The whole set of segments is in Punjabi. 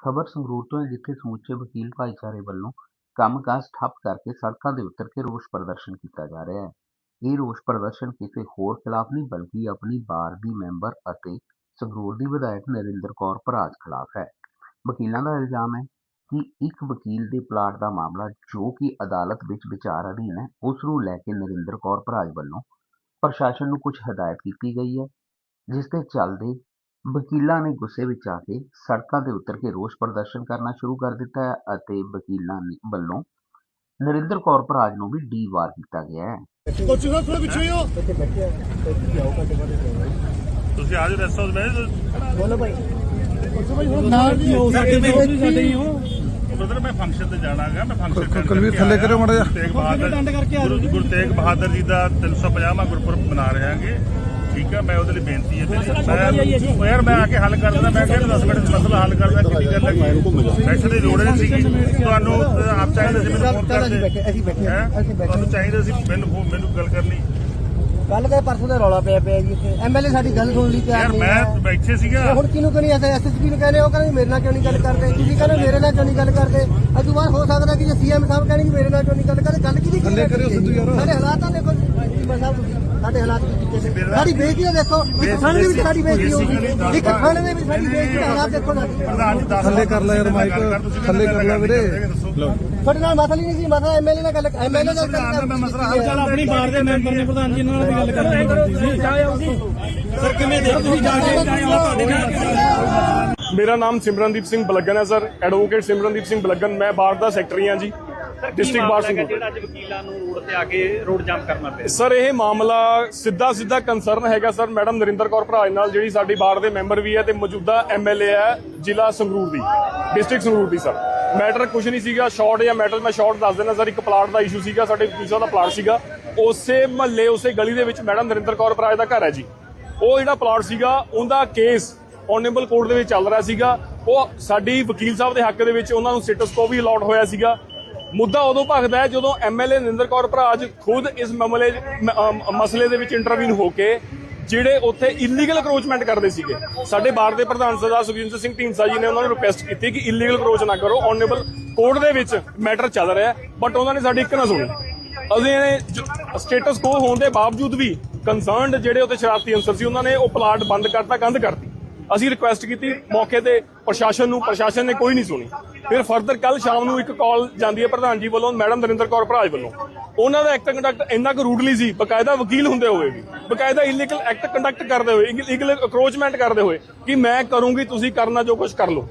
ਖਬਰ ਸੰਗਰੂਰ ਤੋਂ ਹੈ, ਜਿੱਥੇ ਸਮੁੱਚੇ ਵਕੀਲ ਭਾਈਚਾਰੇ ਵੱਲੋਂ ਕੰਮਕਾਜ ਠੱਪ ਕਰਕੇ ਸੜਕਾਂ ਦੇ ਉਤਰ ਕੇ ਰੋਸ ਪ੍ਰਦਰਸ਼ਨ ਕੀਤਾ ਜਾ ਰਿਹਾ ਹੈ। ਇਹ ਰੋਸ ਪ੍ਰਦਰਸ਼ਨ ਕਿਸੇ ਹੋਰ ਖਿਲਾਫ ਨਹੀਂ, ਬਲਕਿ ਆਪਣੀ ਬਾਰ ਦੀ ਮੈਂਬਰ ਅਤੇ ਸੰਗਰੂਰ ਦੀ ਵਿਧਾਇਕ ਨਰਿੰਦਰ ਕੌਰ ਭਰਾਜ ਖਿਲਾਫ ਹੈ। ਵਕੀਲਾਂ ਦਾ ਇਲਜ਼ਾਮ ਹੈ ਕਿ ਇੱਕ ਵਕੀਲ ਦੇ ਪਲਾਟ ਦਾ ਮਾਮਲਾ ਜੋ ਕਿ ਅਦਾਲਤ ਵਿੱਚ ਵਿਚਾਰ ਅਧੀਨ ਹੈ, ਉਸ ਨੂੰ ਲੈ ਕੇ ਨਰਿੰਦਰ ਕੌਰ ਭਰਾਜ ਵੱਲੋਂ ਪ੍ਰਸ਼ਾਸਨ ਨੂੰ ਕੁਝ ਹਦਾਇਤ ਕੀਤੀ ਗਈ ਹੈ, ਜਿਸ ਦੇ ਚੱਲਦੇ ਵਕੀਲਾਂ ਨੇ ਗੁੱਸੇ ਵਿੱਚ ਆ ਕੇ ਸੜਕਾਂ ਤੇ ਉਤਰ ਕੇ ਰੋਸ ਪ੍ਰਦਰਸ਼ਨ ਕਰਨਾ ਸ਼ੁਰੂ ਕਰ ਦਿੱਤਾ ਹੈ ਅਤੇ ਵਕੀਲਾਂ ਨੇ ਵੱਲੋਂ ਨਰਿੰਦਰ ਕੌਰ ਭਰਾਜ ਨੂੰ ਵੀ ਡੀਵਾਰ ਕੀਤਾ ਗਿਆ ਹੈ। ਕੋਚੀ ਸਾਹਿਬ ਥੋੜਾ ਪਿੱਛੇ ਹੋ। ਤੁਸੀਂ ਅੱਜ ਰੈਸਟ ਹਾਊਸ ਬੈਠੇ ਬੋਲੋ ਭਾਈ। ਕੋਚੀ ਭਾਈ ਹੁਣ ਨਾਲ ਹੀ ਹੋ ਸਾਡੇ ਵੀ ਉਹ ਵੀ ਸਾਡੇ ਹੀ ਹੋ ਬ੍ਰਦਰ ਮੈਂ ਫੰਕਸ਼ਨ ਤੇ ਜਾਣਾਗਾ ਮੈਂ ਫੰਕਸ਼ਨ ਕੁਲਵੀਰ ਥੱਲੇ ਕਰਿਓ ਮਾੜਾ ਜਿਹਾ। ਤੇਗ ਬਹਾਦਰ ਡੰਡ ਕਰਕੇ ਆ ਗੁਰੂ ਜਾਓ। ਗੁਰੂ ਤੇਗ ਬਹਾਦਰ ਜੀ ਦਾ 350ਵਾਂ ਗੁਰਪੁਰਬ ਮਨਾ ਰਹੇ ਹਾਂਗੇ। ਠੀਕ ਹੈ ਮੈਂ ਉਹਦੇ ਲਈ ਬੇਨਤੀ ਹੈ ਤੇ ਮੈਂ ਯਾਰ ਮੈਂ ਆ ਕੇ ਹੱਲ ਕਰ ਦਿੰਦਾ ਮੈਂ ਕਿਹਾ 10 ਮਿੰਟ ਚ ਮਸਲਾ ਹੱਲ ਕਰ ਦਿੰਦਾ ਕਿੰਨੀ ਗੱਲ ਹੈ ਬੈਠਣ ਦੀ ਲੋੜ ਨਹੀਂ ਸੀਗੀ। ਤੁਹਾਨੂੰ ਆਪ ਚਾਹੀਦਾ ਸੀ ਮੈਨੂੰ ਫੋਨ ਕਰਦੇ। ਬੈਠੇ ਅਸੀਂ ਬੈਠੇ ਹੈਂ? ਅਸੀਂ ਬੈਠੇ ਤੁਹਾਨੂੰ ਚਾਹੀਦਾ ਸੀ ਮੈਨੂੰ ਮੈਨੂੰ ਗੱਲ ਕਰਨੀ। ਕੱਲ ਕਹੇ ਪਰਸੋਂ ਦਾ ਰੌਲਾ ਪਿਆ ਪਿਆ ਜੀ ਇੱਥੇ। ਐਮਐਲਏ ਸਾਡੀ ਗੱਲ ਸੁਣ ਲਈ ਤਿਆਰ ਯਾਰ ਮੈਂ। ਬੈਠੇ ਸੀਗਾ। ਹੁਣ ਕਿਹਨੂੰ ਕਰੀ ਐਸੇ ਐਸਐਸਪੀ ਨੂੰ ਕਹਿੰਦੇ ਉਹ ਕਹਿੰਦੇ ਮੇਰੇ ਨਾਲ ਕਿਉਂ ਨਹੀਂ ਗੱਲ ਕਰਦੇ? ਤੁਸੀਂ ਕਹਿੰਦੇ ਮੇਰੇ ਨਾਲ ਕਿਉਂ ਨਹੀਂ ਗੱਲ ਕਰਦੇ? ਅਜੂ ਬਾਅਦ ਹੋ ਸਕਦਾ ਕਿ ਜੇ ਸੀਐਮ ਸਾਹਿਬ ਕਹਿਣਗੇ ਮੇਰੇ ਨਾਲ ਕਿਉਂ ਨਹੀਂ ਗੱਲ ਕਰਦੇ ਗੱਲ ਕਿਹਦੀ ਥੱਲੇ ਕਰਿਓ ਸਿੱਧੂ ਯਾਰ। ਸਾਡੇ ਹਾਲਾਤਾਂ ਦੇਖੋ ਸੀਐਮ ਸਾਹਿਬ ਤੁਸੀਂ, ਸਾਡੇ ਹਾਲਾਤ ਕੀ ਕੀਤੇ ਨੇ? ਸਾਡੀ ਬੇਇੱਜ਼ਤੀ ਦਾ ਦੇਖੋ ਇੱਕ ਥਾਣੇ ਦੇ ਵਿੱਚ ਸਾਡੀ ਬੇਇੱਜ਼ਤੀ ਹੋ ਗਈ ਇੱਕ ਥਾਣੇ ਦੇ ਵਿੱਚ ਸਾਡੀ ਬੇਇੱਜ਼ਤੀ ਦਾ ਹਾਲਾਤ ਦੇਖੋ ਨਾ ਪ੍ਰਧਾਨ ਜੀ ਥੱਲੇ ਕਰ ਲੈ ਯਾਰ ਮਾਈਕ, ਥੱਲੇ ਕਰ ਲੈ ਵੀਰੇ। ਤੁਹਾਡੇ ਨਾਲ ਮਸਲਾ ਹੀ ਨਹੀਂ ਸੀ ਮਸਲਾ ਐਮਐਲਏ ਨਾਲ ਗੱਲ ਐਮਐਲਏ ਨਾਲ ਗੱਲ ਮੈਂ ਮਸਲਾ ਹੱਲ ਚੱਲ ਆਪਣੀ ਬਾਰ ਦੇ ਮੈਂਬਰ ਨੇ ਪ੍ਰਧਾਨ ਜੀ ਨਾਲ ਵੀ ਗੱਲ ਕਰਨੀ ਸੀ। ਸਰ ਕਿਵੇਂ ਦੇਖ ਤੁਸੀਂ ਜਾ ਕੇ ਤੁਹਾਡੇ ਨਾਲ? ਮੇਰਾ ਨਾਮ ਸਿਮਰਨਦੀਪ ਸਿੰਘ ਬਲਗਨ ਹੈ ਸਰ। ਐਡਵੋਕੇਟ ਸਿਮਰਨਦੀਪ ਸਿੰਘ ਬਲਗਨ। ਮੈਂ ਬਾਰ ਦਾ ਸੈਕਟਰੀ ਹਾਂ ਜੀ। ਡਿਸਟ੍ਰਿਕਟ ਬਾਰ ਸਿੰਘ ਜਿਹੜਾ ਅੱਜ ਵਕੀਲਾਂ ਨੂੰ ਰੋਡ ਤੇ ਆ ਕੇ ਰੋਡ ਜਾਮ ਕਰਨਾ ਪਿਆ ਸਰ ਇਹ ਮਾਮਲਾ ਸਿੱਧਾ ਸਿੱਧਾ ਕੰਸਰਨ ਹੈਗਾ ਸਰ ਮੈਡਮ ਨਰਿੰਦਰ ਕੌਰ ਭਰਾਜ ਨਾਲ ਜਿਹੜੀ ਸਾਡੀ ਬਾਰ ਦੇ ਮੈਂਬਰ ਵੀ ਹੈ ਤੇ ਮੌਜੂਦਾ ਐਮਐਲਏ ਹੈ ਜ਼ਿਲ੍ਹਾ ਸੰਗਰੂਰ ਦੀ ਡਿਸਟ੍ਰਿਕਟ ਸੰਗਰੂਰ ਦੀ ਸਰ। ਮੈਟਰ ਕੁਝ ਨਹੀਂ ਸੀਗਾ ਸ਼ਾਰਟ ਜਾਂ ਮੈਟਰ ਮੈਂ ਸ਼ਾਰਟ ਦੱਸ ਦੇਣਾ ਸਰ ਇੱਕ ਪਲਾਟ ਦਾ ਇਸ਼ੂ ਸੀਗਾ ਸਾਡੇ ਸਾਹਿਬ ਦਾ ਪਲਾਟ ਸੀਗਾ। ਉਸੇ ਮਹੱਲੇ ਉਸੇ ਗਲੀ ਦੇ ਵਿੱਚ ਮੈਡਮ ਨਰਿੰਦਰ ਕੌਰ ਭਰਾਜ ਦਾ ਘਰ ਹੈ ਜੀ। ਉਹ ਜਿਹੜਾ ਪਲਾਟ ਸੀਗਾ ਉਹਦਾ ਕੇਸ ਓਨੇਬਲ ਕੋਰਟ ਦੇ ਵਿੱਚ ਚੱਲ ਰਿਹਾ ਸੀਗਾ। ਉਹ ਸਾਡੀ ਵਕੀਲ ਸਾਹਿਬ ਦੇ ਹੱਕ ਦੇ ਵਿੱਚ ਉਹਨਾਂ ਨੂੰ ਸਟੇਟਸ ਕੋ ਵੀ ਅਲਾਟ ਹੋਇਆ ਸੀਗਾ। ਮੁੱਦਾ ਉਦੋਂ ਭਖਦਾ ਹੈ ਜਦੋਂ ਐਮਐਲਏ ਨਰਿੰਦਰ ਕੌਰ ਭਰਾਜ ਖੁਦ ਇਸ ਮਾਮਲੇ ਮਸਲੇ ਦੇ ਵਿੱਚ ਇੰਟਰਵਿਊ ਹੋ ਕੇ ਜਿਹੜੇ ਉੱਥੇ ਇਲੀਗਲ ਅਕਰੋਚਮੈਂਟ ਕਰਦੇ ਸੀਗੇ। ਸਾਡੇ ਬਾਰ ਦੇ ਪ੍ਰਧਾਨ ਸਰਦਾਰ ਸੁਖਜਿੰਦਰ ਸਿੰਘ ਢੀਂਡਸਾ ਜੀ ਨੇ ਉਹਨਾਂ ਨੂੰ ਰਿਕੁਐਸਟ ਕੀਤੀ ਕਿ ਇਲੀਗਲ ਅਕਰੋਚ ਨਾ ਕਰੋ ਓਨੇਬਲ ਕੋਰਟ ਦੇ ਵਿੱਚ ਮੈਟਰ ਚੱਲ ਰਿਹਾ ਬਟ ਉਹਨਾਂ ਨੇ ਸਾਡੀ ਇੱਕ ਨਾ ਸੁਣੀ। ਅਸੀਂ ਸਟੇਟਸ ਕੋ ਹੋਣ ਦੇ ਬਾਵਜੂਦ ਵੀ ਕੰਸਰਨਡ ਜਿਹੜੇ ਉੱਥੇ ਸ਼ਰਾਰਤੀ ਅਨਸਰ ਸੀ, ਉਹਨਾਂ ਨੇ ਉਹ ਪਲਾਟ ਬੰਦ ਕਰਤਾ, ਕੰਧ ਕਰਤੀ। ਅਸੀਂ ਰਿਕੁਐਸਟ ਕੀਤੀ ਮੌਕੇ ਤੇ ਪ੍ਰਸ਼ਾਸਨ ਨੂੰ, ਪ੍ਰਸ਼ਾਸਨ ਨੇ ਕੋਈ ਨਹੀਂ ਸੁਣੀ। ਫਿਰ ਫਰਦਰ ਕੱਲ ਸ਼ਾਮ ਨੂੰ ਇੱਕ ਕਾਲ ਜਾਂਦੀ ਹੈ ਪ੍ਰਧਾਨ ਜੀ ਵੱਲੋਂ, ਮੈਡਮ ਨਰਿੰਦਰ ਕੌਰ ਭਰਾਜ ਵੱਲੋਂ। ਉਹਨਾਂ ਦਾ ਐਕਟ ਕੰਡਕਟ ਇੰਨਾ ਕੁ ਰੂਡਲੀ ਸੀ, ਬਕਾਇਦਾ ਵਕੀਲ ਹੁੰਦੇ ਹੋਏ ਵੀ, ਬਕਾਇਦਾ ਇਲੀਗਲ ਐਕਟ ਕੰਡਕਟ ਕਰਦੇ ਹੋਏ ਇਲੀਗਲ ਅਕਰੋਚਮੈਂਟ ਕਰਦੇ ਹੋਏ ਕਿ ਮੈਂ ਕਰੂੰਗੀ, ਤੁਸੀਂ ਕਰਨਾ ਜੋ ਕੁਝ ਕਰ ਲਓ।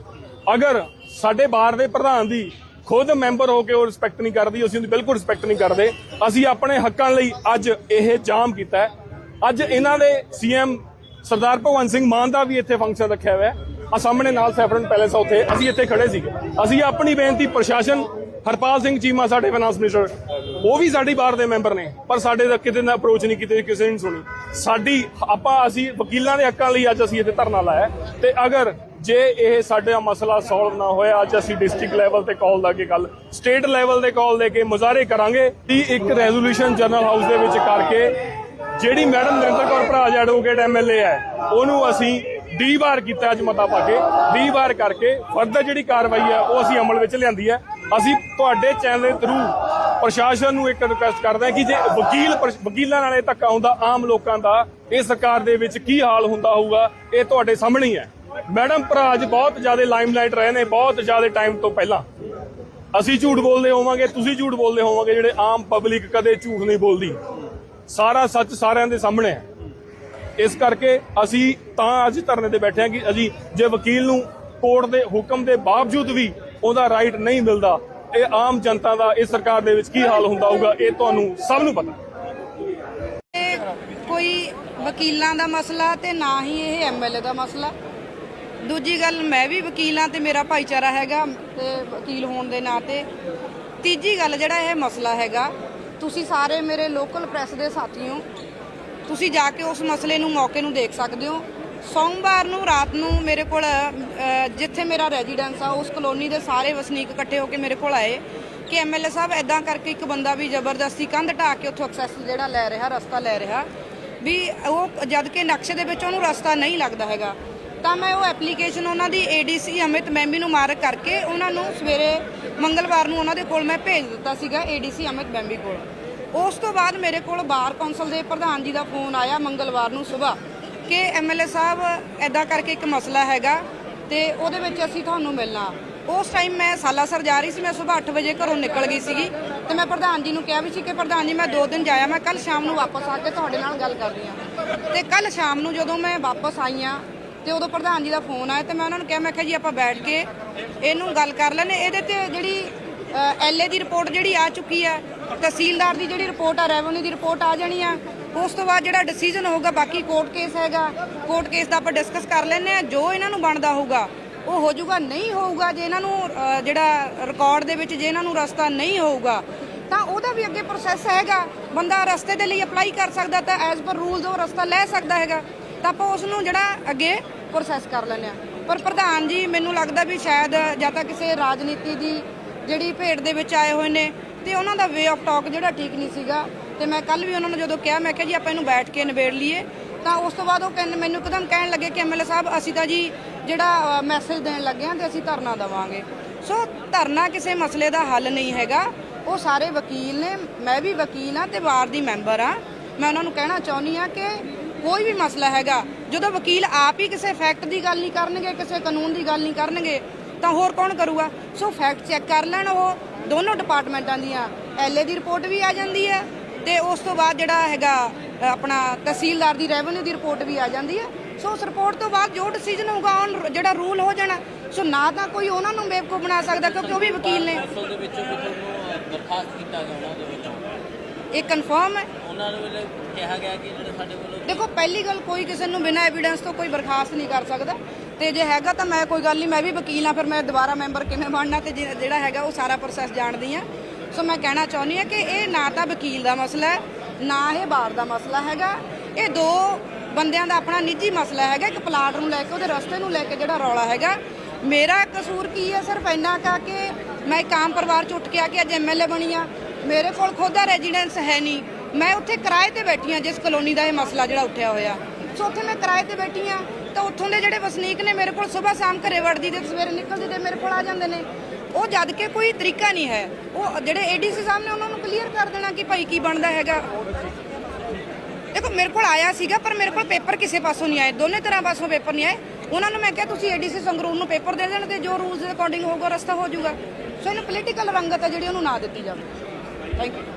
ਅਗਰ ਸਾਡੇ ਬਾਰ ਦੇ ਪ੍ਰਧਾਨ ਦੀ ਖੁਦ ਮੈਂਬਰ ਹੋ ਕੇ ਉਹ ਰਿਸਪੈਕਟ ਨਹੀਂ ਕਰਦੀ, ਅਸੀਂ ਉਹਦੀ ਬਿਲਕੁਲ ਰਿਸਪੈਕਟ ਨਹੀਂ ਕਰਦੇ, ਅਸੀਂ ਆਪਣੇ ਹੱਕਾਂ ਲਈ ਅੱਜ ਇਹ ਜਾਮ ਕੀਤਾ ਹੈ। ਅੱਜ ਇਹਨਾਂ ਦੇ ਸੀਐਮ ਸਰਦਾਰ ਭਗਵੰਤ ਸਿੰਘ ਮਾਨ ਦਾ ਵੀ ਇੱਥੇ ਫੰਕਸ਼ਨ ਰੱਖਿਆ ਹੋਇਆ ਹੈ। ਆ ਸਾਹਮਣੇ ਨਾਲ ਸੈਫਰਨ ਪੈਲੇਸ ਆ ਉੱਥੇ। ਅਸੀਂ ਇੱਥੇ ਖੜੇ ਸੀਗੇ। ਅਸੀਂ ਆਪਣੀ ਬੇਨਤੀ ਪ੍ਰਸ਼ਾਸਨ, ਹਰਪਾਲ ਸਿੰਘ ਚੀਮਾ ਸਾਡੇ ਫਾਈਨਾਂਸ ਮਿਨਿਸਟਰ ਉਹ ਵੀ ਸਾਡੀ ਬਾਰ ਦੇ ਮੈਂਬਰ ਨੇ। ਪਰ ਸਾਡੇ ਦਾ ਕਿਤੇ ਨਾ ਅਪਰੋਚ ਨਹੀਂ ਕੀਤੀ, ਕਿਸੇ ਨੇ ਸੁਣੀ। ਸਾਡੀ, ਆਪਾਂ ਅਸੀਂ ਵਕੀਲਾਂ ਦੇ ਹੱਕਾਂ ਲਈ ਅੱਜ ਅਸੀਂ ਇੱਥੇ ਧਰਨਾ ਲਾਇਆ ਤੇ ਅਗਰ ਜੇ ਇਹ ਸਾਡਾ ਮਸਲਾ ਸੋਲਵ ਨਾ ਹੋਇਆ, ਅੱਜ ਅਸੀਂ ਡਿਸਟ੍ਰਿਕਟ ਲੈਵਲ ਤੇ ਕਾਲ ਲਾ ਕੇ ਕੱਲ ਸਟੇਟ ਲੈਵਲ ਤੇ ਕਾਲ ਦੇ ਕੇ ਮੁਜ਼ਾਹਰੇ ਕਰਾਂਗੇ ਕਿ ਇੱਕ ਰੈਜ਼ੋਲੂਸ਼ਨ ਜਨਰਲ ਹਾਊਸ ਦੇ ਵਿੱਚ ਕਰਕੇ ਜਿਹੜੀ madam Narinder Kaur Bharaj advocate MLA ਹੈ, ਉਹਨੂੰ ਅਸੀਂ ਡੀ ਵਾਰ ਕੀਤਾ ਅੱਜ ਮਤਾ ਪਾ ਕੇ, ਡੀ ਵਾਰ ਕਰਕੇ ਫਰਦਰ ਜਿਹੜੀ ਕਾਰਵਾਈ ਹੈ, ਉਹ ਅਸੀਂ ਅਮਲ ਵਿੱਚ ਲਿਆਂਦੀ ਹੈ। ਅਸੀਂ ਤੁਹਾਡੇ ਚੈਨਲ ਦੇ ਥਰੂ ਪ੍ਰਸ਼ਾਸਨ ਨੂੰ ਇੱਕ ਰਿਕੁਐਸਟ ਕਰਦੇ ਹਾਂ ਕਿ ਜੇ ਵਕੀਲ ਵਕੀਲਾਂ ਨਾਲ ਇਹ ਧੱਕਾ ਹੁੰਦਾ, ਆਮ ਲੋਕਾਂ ਦਾ, ਇਹ ਸਰਕਾਰ ਦੇ ਵਿੱਚ ਕੀ ਹਾਲ ਹੁੰਦਾ ਹੋਊਗਾ, ਇਹ ਤੁਹਾਡੇ ਸਾਹਮਣੇ ਹੀ ਹੈ। ਮੈਡਮ ਭਰਾਜ ਬਹੁਤ ਜ਼ਿਆਦਾ ਲਾਈਮਲਾਈਟ ਰਹੇ ਨੇ, ਬਹੁਤ ਜ਼ਿਆਦਾ ਟਾਈਮ ਤੋਂ ਪਹਿਲਾਂ। ਅਸੀਂ ਝੂਠ ਬੋਲਦੇ ਹੋਵਾਂਗੇ, ਤੁਸੀਂ ਝੂਠ ਬੋਲਦੇ ਹੋਵਾਂਗੇ, ਜਿਹੜੇ ਆਮ ਪਬਲਿਕ ਕਦੇ ਝੂਠ ਨਹੀਂ ਬੋਲਦੀ। ਸਾਰਾ ਸੱਚ ਸਾਰਿਆਂ ਦੇ ਸਾਹਮਣੇ ਹੈ। ਇਸ ਕਰਕੇ ਅਸੀਂ ਤਾਂ ਅੱਜ ਧਰਨੇ ਤੇ ਬੈਠੇ ਹਾਂ ਕਿ ਅਸੀਂ ਜੇ ਵਕੀਲ ਨੂੰ ਕੋਰਟ ਦੇ ਹੁਕਮ ਦੇ ਬਾਵਜੂਦ ਵੀ ਉਹਦਾ ਰਾਈਟ ਨਹੀਂ ਮਿਲਦਾ, ਇਹ ਆਮ ਜਨਤਾ ਦਾ, ਇਸ ਸਰਕਾਰ ਦੇ ਵਿੱਚ ਕੀ ਹਾਲ ਹੁੰਦਾ ਹੋਊਗਾ, ਇਹ ਤੁਹਾਨੂੰ ਸਭ ਨੂੰ ਪਤਾ। ਕੋਈ ਵਕੀਲਾਂ ਦਾ ਮਸਲਾ ਤੇ ਨਾ ਹੀ ਇਹ ਐਮਐਲਏ ਦਾ ਮਸਲਾ। ਦੂਜੀ ਗੱਲ, ਮੈਂ ਵੀ ਵਕੀਲ ਹਾਂ ਤੇ ਮੇਰਾ ਭਾਈਚਾਰਾ ਹੈਗਾ, ਤੇ ਵਕੀਲ ਹੋਣ ਦੇ ਨਾਂ ਤੇ ਤੀਜੀ ਗੱਲ, ਜਿਹੜਾ ਇਹ ਮਸਲਾ ਹੈਗਾ ਤੁਸੀਂ ਸਾਰੇ ਮੇਰੇ ਲੋਕਲ ਪ੍ਰੈਸ ਦੇ ਸਾਥੀ ਹੋ। ਤੁਸੀਂ ਜਾ ਕੇ ਉਸ ਮਸਲੇ ਨੂੰ, ਮੌਕੇ ਨੂੰ ਦੇਖ ਸਕਦੇ ਹੋ। ਸੋਮਵਾਰ ਨੂੰ ਰਾਤ ਨੂੰ ਮੇਰੇ ਕੋਲ ਜਿੱਥੇ ਮੇਰਾ ਰੈਜ਼ੀਡੈਂਸ ਆ, ਉਸ ਕਲੋਨੀ ਦੇ ਸਾਰੇ ਵਸਨੀਕ ਇਕੱਠੇ ਹੋ ਕੇ ਮੇਰੇ ਕੋਲ ਆਏ। ਕਿ ਐਮਐਲਏ ਸਾਹਿਬ ਐਦਾਂ ਕਰਕੇ ਇੱਕ ਬੰਦਾ ਵੀ ਜ਼ਬਰਦਸਤੀ ਕੰਧ ਢਾਹ ਕੇ ਉੱਥੋਂ ਐਕਸੈਸ ਜਿਹੜਾ ਲੈ ਰਿਹਾ, ਰਸਤਾ ਲੈ ਰਿਹਾ। ਵੀ ਉਹ, ਜਦ ਕਿ ਨਕਸ਼ੇ ਦੇ ਵਿੱਚ ਉਹਨੂੰ ਰਸਤਾ ਨਹੀਂ ਲੱਗਦਾ ਹੈਗਾ। ਤਾਂ ਮੈਂ ਉਹ ਐਪਲੀਕੇਸ਼ਨ ਉਹਨਾਂ ਦੀ ਏਡੀਸੀ ਅਮਿਤ ਮੈਮੀ ਨੂੰ ਮਾਰਕ ਕਰਕੇ ਉਹਨਾਂ ਨੂੰ ਸਵੇਰੇ ਮੰਗਲਵਾਰ ਨੂੰ ਉਹਨਾਂ ਦੇ ਕੋਲ ਮੈਂ ਭੇਜ ਦਿੱਤਾ ਸੀਗਾ ਏਡੀਸੀ ਅਮਿਤ ਮੈਮੀ ਕੋਲ। ਉਸ ਤੋਂ ਬਾਅਦ ਮੇਰੇ ਕੋਲ ਬਾਰ ਕੌਂਸਲ ਦੇ ਪ੍ਰਧਾਨ ਜੀ ਦਾ ਫੋਨ ਆਇਆ ਮੰਗਲਵਾਰ ਨੂੰ ਸਵੇਰ ਕਿ ਐਮਐਲਏ ਸਾਹਿਬ ਐਦਾਂ ਕਰਕੇ ਇੱਕ ਮਸਲਾ ਹੈਗਾ ਤੇ ਉਹਦੇ ਵਿੱਚ ਅਸੀਂ ਤੁਹਾਨੂੰ ਮਿਲਣਾ। ਉਸ ਟਾਈਮ ਮੈਂ ਸਾਲਾਸਰ ਜਾ ਰਹੀ ਸੀ, ਮੈਂ ਸਵੇਰ 8 ਵਜੇ ਘਰੋਂ ਨਿਕਲ ਗਈ ਸੀਗੀ ਤੇ ਮੈਂ ਪ੍ਰਧਾਨ ਜੀ ਨੂੰ ਕਿਹਾ ਵੀ ਸੀ ਕਿ ਪ੍ਰਧਾਨ ਜੀ ਮੈਂ ਦੋ ਦਿਨ ਜਾਇਆ, ਮੈਂ ਕੱਲ ਸ਼ਾਮ ਨੂੰ ਵਾਪਸ ਆ ਕੇ ਤੁਹਾਡੇ ਨਾਲ ਗੱਲ ਕਰਨੀ ਆ ਤੇ ਕੱਲ ਸ਼ਾਮ ਨੂੰ ਜਦੋਂ ਮੈਂ ਵਾਪਸ ਆਈ ਆ ਤੇ ਉਦੋਂ ਪ੍ਰਧਾਨ ਜੀ ਦਾ ਫੋਨ ਆਇਆ ਤੇ ਮੈਂ ਉਹਨਾਂ ਨੂੰ ਕਿਹਾ, ਮੈਂ ਕਿਹਾ ਜੀ, ਆਪਾਂ ਬੈਠ ਕੇ ਇਹਨੂੰ ਗੱਲ ਕਰ ਲੈਣੇ ਇਹਦੇ ਤੇ ਜਿਹੜੀ ਐਲਏ ਦੀ ਰਿਪੋਰਟ ਜਿਹੜੀ ਆ ਚੁੱਕੀ ਹੈ ਤਹਿਸੀਲਦਾਰ ਦੀ ਜਿਹੜੀ ਰਿਪੋਰਟ ਆ ਰੈਵਨਿਊ ਦੀ ਰਿਪੋਰਟ ਆ ਜਾਣੀ ਆ। ਉਸ ਤੋਂ ਬਾਅਦ ਜਿਹੜਾ ਡਿਸੀਜਨ ਹੋਊਗਾ, ਬਾਕੀ ਕੋਰਟ ਕੇਸ ਹੈਗਾ। ਕੋਰਟ ਕੇਸ ਦਾ ਆਪਾਂ ਡਿਸਕਸ ਕਰ ਲੈਣੇ ਆ, ਜੋ ਇਹਨਾਂ ਨੂੰ ਬਣਦਾ ਹੋਊਗਾ, ਉਹ ਹੋ ਜਾਊਗਾ, ਨਹੀਂ ਹੋਊਗਾ। ਜੇ ਇਹਨਾਂ ਨੂੰ ਜਿਹੜਾ ਰਿਕਾਰਡ ਦੇ ਵਿੱਚ ਜੇ ਇਹਨਾਂ ਨੂੰ ਰਸਤਾ ਨਹੀਂ ਹੋਊਗਾ, ਤਾਂ ਉਹਦਾ ਵੀ ਅੱਗੇ ਪ੍ਰੋਸੈਸ ਹੈਗਾ। ਬੰਦਾ ਰਸਤੇ ਦੇ ਲਈ ਅਪਲਾਈ ਕਰ ਸਕਦਾ ਤਾਂ ਐਜ਼ ਪਰ ਰੂਲਸ ਉਹ ਰਸਤਾ ਲੈ ਸਕਦਾ ਹੈਗਾ। ਤਾਂ ਆਪਾਂ ਉਸ ਨੂੰ ਜਿਹੜਾ ਅੱਗੇ ਪ੍ਰੋਸੈਸ ਕਰ ਲੈਂਦੇ ਆ ਪਰ ਪ੍ਰਧਾਨ ਜੀ, ਮੈਨੂੰ ਲੱਗਦਾ ਵੀ ਸ਼ਾਇਦ ਜਾਂ ਤਾਂ ਕਿਸੇ ਰਾਜਨੀਤੀ ਦੀ ਜਿਹੜੀ ਭੇਟ ਦੇ ਵਿੱਚ ਆਏ ਹੋਏ ਨੇ ਤੇ ਉਹਨਾਂ ਦਾ ਵੇ ਆਫ ਟਾਕ ਜਿਹੜਾ ਠੀਕ ਨਹੀਂ ਸੀਗਾ। ਤੇ ਮੈਂ ਕੱਲ ਵੀ ਉਹਨਾਂ ਨੂੰ ਜਦੋਂ ਕਿਹਾ, ਮੈਂ ਕਿਹਾ ਜੀ, ਆਪਾਂ ਇਹਨੂੰ ਬੈਠ ਕੇ ਨਿਬੇੜ ਲਈਏ। ਤਾਂ ਉਸ ਤੋਂ ਬਾਅਦ ਉਹ ਕਹਿੰਦੇ ਮੈਨੂੰ ਇੱਕਦਮ ਕਹਿਣ ਲੱਗੇ ਕਿ ਐਮਐਲਏ ਸਾਹਿਬ, ਅਸੀਂ ਤਾਂ ਜੀ ਜਿਹੜਾ ਮੈਸੇਜ ਦੇਣ ਲੱਗੇ ਹਾਂ ਤੇ ਅਸੀਂ ਧਰਨਾ ਦੇਵਾਂਗੇ। ਸੋ ਧਰਨਾ ਕਿਸੇ ਮਸਲੇ ਦਾ ਹੱਲ ਨਹੀਂ ਹੈਗਾ। ਉਹ ਸਾਰੇ ਵਕੀਲ ਨੇ, ਮੈਂ ਵੀ ਵਕੀਲ ਹਾਂ ਤੇ ਵਾਰ ਦੀ ਮੈਂਬਰ ਆ ਮੈਂ ਉਹਨਾਂ ਨੂੰ ਕਹਿਣਾ ਚਾਹੁੰਦੀ ਆ ਕਿ ਕੋਈ ਵੀ ਮਸਲਾ ਹੈਗਾ, ਜਦੋਂ ਵਕੀਲ ਆਪ ਹੀ ਕਿਸੇ ਫੈਕਟ ਦੀ ਗੱਲ ਨਹੀਂ ਕਰਨਗੇ, ਕਿਸੇ ਕਾਨੂੰਨ ਦੀ ਗੱਲ ਨਹੀਂ ਕਰਨਗੇ, ਤਾਂ ਹੋਰ ਕੌਣ ਕਰੂਗਾ? ਸੋ ਫੈਕਟ ਚੈੱਕ ਕਰ ਲੈਣ ਉਹ, ਦੋਨੋਂ ਡਿਪਾਰਟਮੈਂਟਾਂ ਦੀਆਂ। ਐਲਏ ਦੀ ਰਿਪੋਰਟ ਵੀ ਆ ਜਾਂਦੀ ਹੈ ਤੇ ਉਸ ਤੋਂ ਬਾਅਦ ਜਿਹੜਾ ਹੈਗਾ ਆਪਣਾ ਤਹਿਸੀਲਦਾਰ ਦੀ ਰੈਵਨਿਊ ਦੀ ਰਿਪੋਰਟ ਵੀ ਆ ਜਾਂਦੀ ਹੈ। ਸੋ ਉਸ ਰਿਪੋਰਟ ਤੋਂ ਬਾਅਦ ਜੋ ਡਿਸੀਜਨ ਹੋਊਗਾ ਔਨ ਜਿਹੜਾ ਰੂਲ ਹੋ ਜਾਣਾ। ਸੋ ਨਾ ਤਾਂ ਕੋਈ ਉਹਨਾਂ ਨੂੰ ਬੇਵਕੂਫ ਬਣਾ ਸਕਦਾ, ਕਿਉਂਕਿ ਉਹ ਵੀ ਵਕੀਲ ਨੇ। ਕੌਂਸਲ ਦੇ ਵਿੱਚੋਂ ਦਰਖਾਸਤ ਕੀਤਾ ਗਿਆ ਇਹ ਕਨਫਰਮ ਹੈ। ਉਹਨਾਂ ਨੂੰ ਵੇਲੇ ਕਿਹਾ ਗਿਆ ਕਿ ਜਿਹੜੇ ਸਾਡੇ ਵੱਲੋਂ ਦੇਖੋ ਪਹਿਲੀ ਗੱਲ ਕੋਈ ਕਿਸੇ ਨੂੰ ਬਿਨਾਂ ਐਵੀਡੈਂਸ ਤੋਂ ਕੋਈ ਬਰਖਾਸਤ ਨਹੀਂ ਕਰ ਸਕਦਾ। ਤੇ ਜੇ ਹੈਗਾ ਤਾਂ ਮੈਂ ਕੋਈ ਗੱਲ ਨਹੀਂ ਮੈਂ ਵੀ ਵਕੀਲ ਆ ਫਿਰ ਮੈਂ ਦੁਬਾਰਾ ਮੈਂਬਰ ਕਿਵੇਂ ਬਣਨਾ ਤੇ ਜੇ- ਜਿਹੜਾ ਹੈਗਾ ਉਹ ਸਾਰਾ ਪ੍ਰੋਸੈਸ ਜਾਣਦੀ ਆ ਸੋ ਮੈਂ ਕਹਿਣਾ ਚਾਹੁੰਦੀ ਆ ਕਿ ਇਹ ਨਾ ਤਾਂ ਵਕੀਲ ਦਾ ਮਸਲਾ ਹੈ ਨਾ ਇਹ ਬਾਰ ਦਾ ਮਸਲਾ ਹੈਗਾ। ਇਹ ਦੋ ਬੰਦਿਆਂ ਦਾ ਆਪਣਾ ਨਿੱਜੀ ਮਸਲਾ ਹੈਗਾ ਇੱਕ ਪਲਾਟ ਨੂੰ ਲੈ ਕੇ ਉਹਦੇ ਰਸਤੇ ਨੂੰ ਲੈ ਕੇ ਜਿਹੜਾ ਰੌਲਾ ਹੈਗਾ। ਮੇਰਾ ਕਸੂਰ ਕੀ ਹੈ ਸਿਰਫ ਇੰਨਾ ਕਾ ਕਿ ਮੈਂ ਇੱਕ ਆਮ ਪਰਿਵਾਰ ਚ ਉੱਠ ਕੇ ਆ ਕੇ ਅੱਜ ਐਮਐਲਏ ਬਣੀ ਆ ਮੇਰੇ ਕੋਲ ਖੁਦ ਦਾ ਰੈਜ਼ੀਡੈਂਸ ਹੈ ਨਹੀਂ। ਮੈਂ ਉੱਥੇ ਕਿਰਾਏ ਤੇ ਬੈਠੀ ਆ ਜਿਸ ਕਲੋਨੀ ਦਾ ਇਹ ਮਸਲਾ ਜਿਹੜਾ ਉੱਠਿਆ ਹੋਇਆ। ਸੋ ਉੱਥੇ ਮੈਂ ਕਿਰਾਏ ਤੇ ਬੈਠੀ ਆ ਤਾਂ ਉੱਥੋਂ ਦੇ ਜਿਹੜੇ ਵਸਨੀਕ ਨੇ ਮੇਰੇ ਕੋਲ ਸਵੇਰ ਸ਼ਾਮ ਘਰੇ ਵੜਦੀ ਤੇ ਸਵੇਰੇ ਨਿਕਲਦੀ ਤੇ ਮੇਰੇ ਕੋਲ ਆ ਜਾਂਦੇ ਨੇ। ਉਹ ਜਦ ਕਿ ਕੋਈ ਤਰੀਕਾ ਨਹੀਂ ਹੈ। ਉਹ ਜਿਹੜੇ ਏਡੀਸੀ ਸਾਹਿਬ ਨੇ ਉਹਨਾਂ ਨੂੰ ਕਲੀਅਰ ਕਰ ਦੇਣਾ ਕਿ ਭਾਈ ਕੀ ਬਣਦਾ ਹੈਗਾ। ਦੇਖੋ, ਮੇਰੇ ਕੋਲ ਆਇਆ ਸੀਗਾ, ਪਰ ਮੇਰੇ ਕੋਲ ਪੇਪਰ ਕਿਸੇ ਪਾਸੋਂ ਨਹੀਂ ਆਏ। ਦੋਨੇ ਤਰ੍ਹਾਂ ਪਾਸੋਂ ਪੇਪਰ ਨਹੀਂ ਆਏ। ਉਹਨਾਂ ਨੂੰ ਮੈਂ ਕਿਹਾ, ਤੁਸੀਂ ਏਡੀਸੀ ਸੰਗਰੂਰ ਨੂੰ ਪੇਪਰ ਦੇ ਦੇਣ ਤੇ ਜੋ ਰੂਲਸ ਦੇ ਅਕੋਰਡਿੰਗ ਹੋਊਗਾ, ਰਸਤਾ ਹੋ ਜਾਊਗਾ। ਸੋ ਇਹਨੂੰ ਪੋਲੀਟੀਕਲ ਰੰਗਤ ਹੈ ਜਿਹੜੀ ਉਹਨੂੰ ਨਾ ਦਿੱਤੀ ਜਾਵੇ। Thank you.